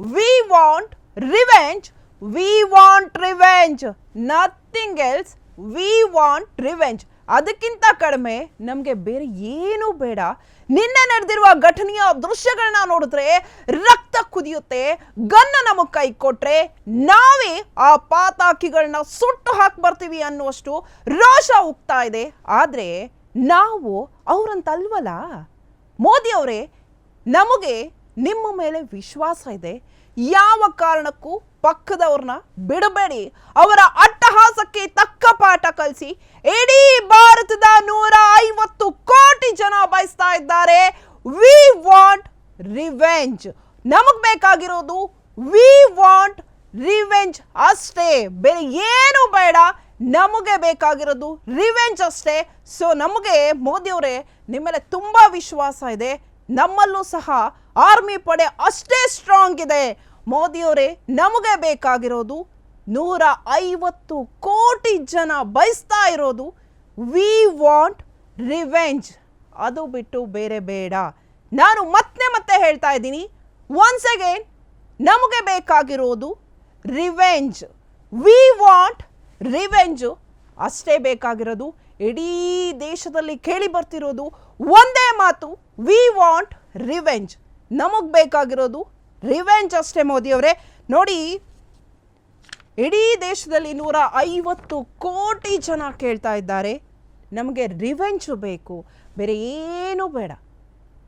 We want revenge we want revenge nothing else we want revenge ಅದಕ್ಕಿಂತ ಕಡಿಮೆ ನಮಗೆ ಬೇರೆ ಏನೂ ಬೇಡ. ನಿನ್ನೆ ನಡೆದಿರುವ ಘಟನೆಯ ದೃಶ್ಯಗಳನ್ನ ನೋಡಿದ್ರೆ ರಕ್ತ ಕುದಿಯುತ್ತೆ ಗನ್ನ ನಮಗೆ ಕೈ ಕೊಟ್ರೆ ನಾವೇ ಆ ಪಾತಾಕಿಗಳನ್ನ ಸುಟ್ಟು ಹಾಕಿ ಬರ್ತೀವಿ ಅನ್ನುವಷ್ಟು ರೋಷ ಉಗ್ತಾ ಇದೆ. ಆದರೆ ನಾವು ಅವರಂತಲ್ವಲ್ಲ? ಮೋದಿ ಅವರೇ, ನಮಗೆ ನಿಮ್ಮ ಮೇಲೆ ವಿಶ್ವಾಸ ಇದೆ. ಯಾವ ಕಾರಣಕ್ಕೂ ಪಕ್ಕದವ್ರನ್ನ ಬಿಡಬೇಡಿ. ಅವರ ಅಟ್ಟಹಾಸಕ್ಕೆ ತಕ್ಕ ಪಾಠ ಕಲಿಸಿ. ಇಡೀ ಭಾರತದ ನೂರ ಐವತ್ತು ಕೋಟಿ ಜನ ಬಯಸ್ತಾ ಇದ್ದಾರೆ. ವಿ ವಾಂಟ್ ರಿವೆಂಜ್ ನಮಗ್ ಬೇಕಾಗಿರೋದು ವಿ ವಾಂಟ್ ರಿವೆಂಜ್ ಅಷ್ಟೇ. ಬೇರೆ ಏನು ಬೇಡ. ನಮಗೆ ಬೇಕಾಗಿರೋದು ರಿವೆಂಜ್ ಅಷ್ಟೇ. ಸೊ ನಮಗೆ ಮೋದಿಯವರೇ ನಿಮ್ಮ ಮೇಲೆ ತುಂಬ ವಿಶ್ವಾಸ ಇದೆ. ನಮ್ಮಲ್ಲೂ ಸಹ ಆರ್ಮಿ ಪಡೆ ಅಷ್ಟೇ ಸ್ಟ್ರಾಂಗ್ ಇದೆ. ಮೋದಿಯವರೇ, ನಮಗೆ ಬೇಕಾಗಿರೋದು ನೂರ ಐವತ್ತು ಕೋಟಿ ಜನ ಬಯಸ್ತಾ ಇರೋದು ವಿ ವಾಂಟ್ ರಿವೆಂಜ್ ಅದು ಬಿಟ್ಟು ಬೇರೆ ಬೇಡ. ನಾನು ಮತ್ತೆ ಮತ್ತೆ ಹೇಳ್ತಾ ಇದ್ದೀನಿ ಒನ್ಸ್ ಅಗೇನ್ ನಮಗೆ ಬೇಕಾಗಿರೋದು ರಿವೆಂಜ್ ವಿ ವಾಂಟ್ ರಿವೆಂಜು ಅಷ್ಟೇ ಬೇಕಾಗಿರೋದು, ಇಡೀ ದೇಶದಲ್ಲಿ ಕೇಳಿ ಬರ್ತಿರೋದು ಒಂದೇ ಮಾತು ವಿ ವಾಂಟ್ ರಿವೆಂಜ್ ನಮಗೆ ಬೇಕಾಗಿರೋದು ರಿವೆಂಜ್ ಅಷ್ಟೇ ಮೋದಿಯವರೇ ನೋಡಿ, ಇಡೀ ದೇಶದಲ್ಲಿ ನೂರ ಐವತ್ತು ಕೋಟಿ ಜನ ಕೇಳ್ತಾ ಇದ್ದಾರೆ, ನಮಗೆ ರಿವೆಂಜು ಬೇಕು, ಬೇರೆ ಏನೂ ಬೇಡ.